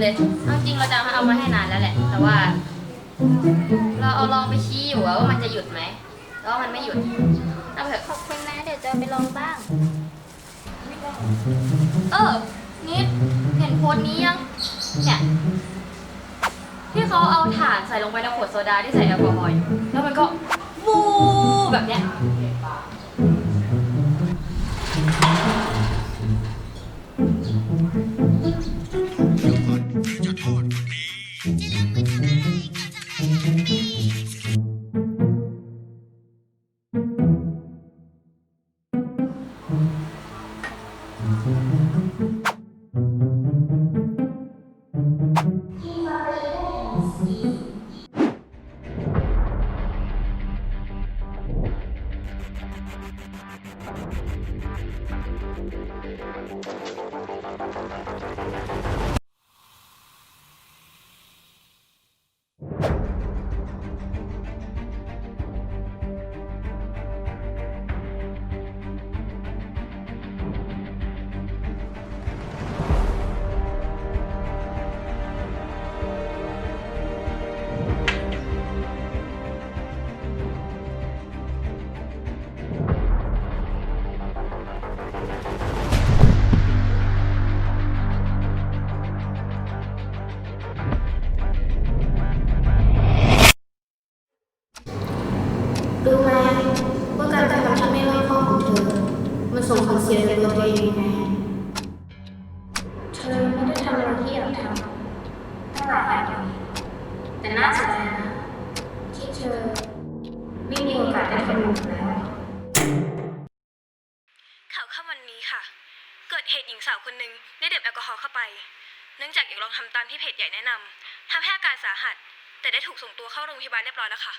เลยเอาจริงเราจะเอามาให้นานแล้วแหละ แต่ว่า เราเอาลองไปชี้อยู่อะว่ามันจะหยุดไหม แล้วว่ามันไม่หยุด เอาเถอะขอบคุณนะเดี๋ยวจะไปลองบ้าง เออ นิด เห็นโพสต์นี้ยัง เนี่ย ที่เขาเอาถ่านใส่ลงไปในขวดโซดาที่ใส่แอลกอฮอล์อยู่แล้วมันก็วูแบบเนี้ย รู้ไสียต่อตัวเธอไม่ได้ทำอะไรที่อยากทำตั้งหลายอย่างแต่น่าเสียดายนะที่เธอไม่มีโอกาสได้ทำมันแล้วข่าวค่ำวันนี้ค่ะ เกิดเหตุหญิงสาวคนหนึ่งได้ดื่มแอลกอฮอล์เข้าไป เนื่องจากอยากลองทำตามที่เพจใหญ่แนะนำทำให้อาการสาหัส แต่ได้ถูกส่งตัวเข้าโรงพยาบาลเรียบร้อยแล้วค่ะ